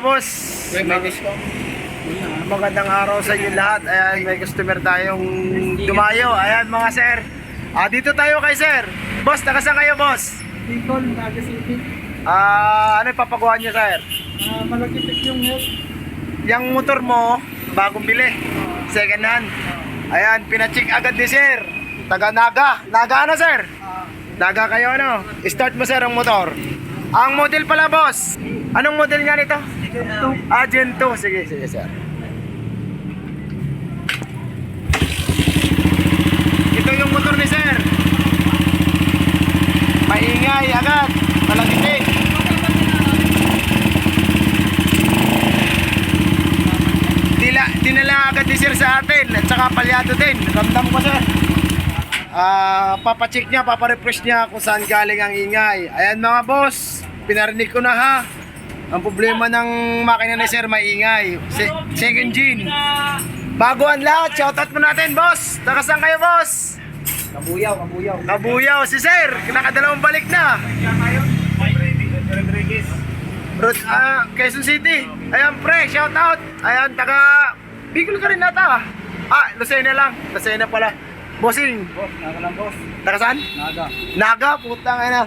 boss. May discount. Magandang araw sa inyo lahat. Ayan, may customer tayong dumayo. Ayan mga sir. Ah, dito tayo kay sir. Boss, nakasan kayo boss? Bicol, Naga City. Ah, ano ipapagawa niyo sir? Ah, malagipit yung head. Yung motor mo, bagong bili. Second hand. Ayan, pinacheck agad ni sir. Taga Naga. Naga ano sir? Naga kayo ano? Start mo sir ang motor. Ang model pala boss. Anong model nga nito? Ito. Ah, Gen 2. Sige, sige sir. Ito yung motor ni sir. Maingay agad. Malagitik. Dila, dinala agad ni sir sa atin at saka palyado din. Ramdam ko sir. Ah, papacheck niya, paparefresh niya kung saan galing ang ingay. Ayan mga boss, pinarinig ko na ha. Ang problema ng makina ni sir maingay. Se second gen. Bago ang lahat, shoutout mo natin boss. Nakasan kayo boss? Kabuyaw, kabuyaw. Kabuyaw si sir, nakadalawang balik na. Road, ah, Quezon City. Ayan pre, shoutout. Ayan, taga Bicol ka rin nata. Ah, Lucena lang. Lucena pala. Bossing, Boss, naga lang boss. taga saan? Naga. Naga, putang ina.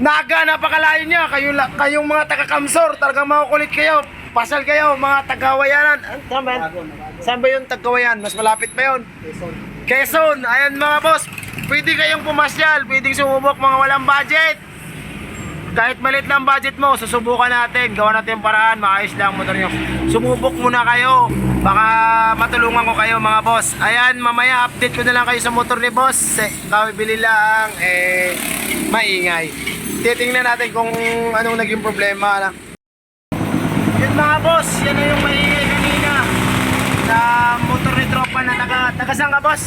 Naga, napakalayo niya. Kayo, kayong mga taga-Kamsor, talagang makukulit kayo. Pasal kayo, mga taga-Wayanan. Ah, Saan ba? yan? Saan ba yung taga-Wayan? Mas malapit pa yun. Quezon. Quezon, ayan mga boss. Pwede kayong pumasyal, pwedeng sumubok mga walang budget. Kahit maliit lang budget mo, susubukan natin. Gawa natin yung paraan, maayos lang ang motor nyo. Sumubok muna kayo. Baka matulungan ko kayo mga boss. Ayan, mamaya update ko na lang kayo sa motor ni boss. Eh, Kabibili lang, eh, maingay. Titingnan natin kung anong naging problema. Na. Yun mga boss, yan na yung maingay kanina. Na motor ni tropa na taga, taga saan ka boss?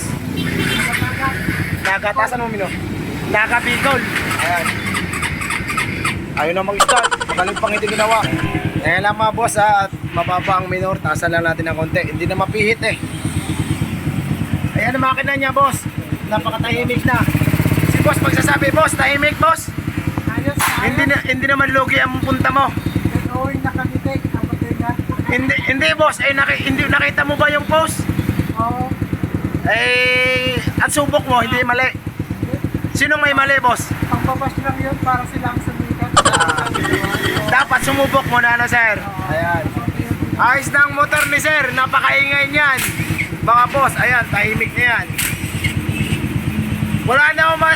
Nagatasan mo mino. Naga Bicol. Ayan. Ayaw na mag-start. Magaling pang hindi ginawa. Eh lang mga boss ha, at mababa ang minor. Taasan lang natin ng konti. Hindi na mapihit eh. Ayan ang makina niya boss. Napakatahimik na. Si boss magsasabi, boss, tahimik boss. Hindi na, hindi naman lugi ang punta mo. Oi, nakakitik. Ang. Hindi, hindi boss, eh, naki, hindi, nakita mo ba yung post? Oo. Eh, at subok mo, hindi mali. Sinong may mali boss? Pangbabash lang yun para silang sumikat. Dapat sumubok mo na ano sir. Ayan. Ayos na ang motor ni sir. Napakaingay niyan. Mga boss, ayan, tahimik na yan. Wala na akong pa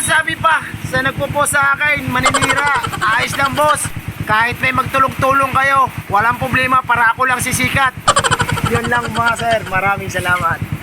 sa nagpo-post sa akin. Maninira. Ayos lang boss. Kahit may magtulong-tulong kayo, walang problema para ako lang sisikat. Yun lang mga sir. Maraming salamat.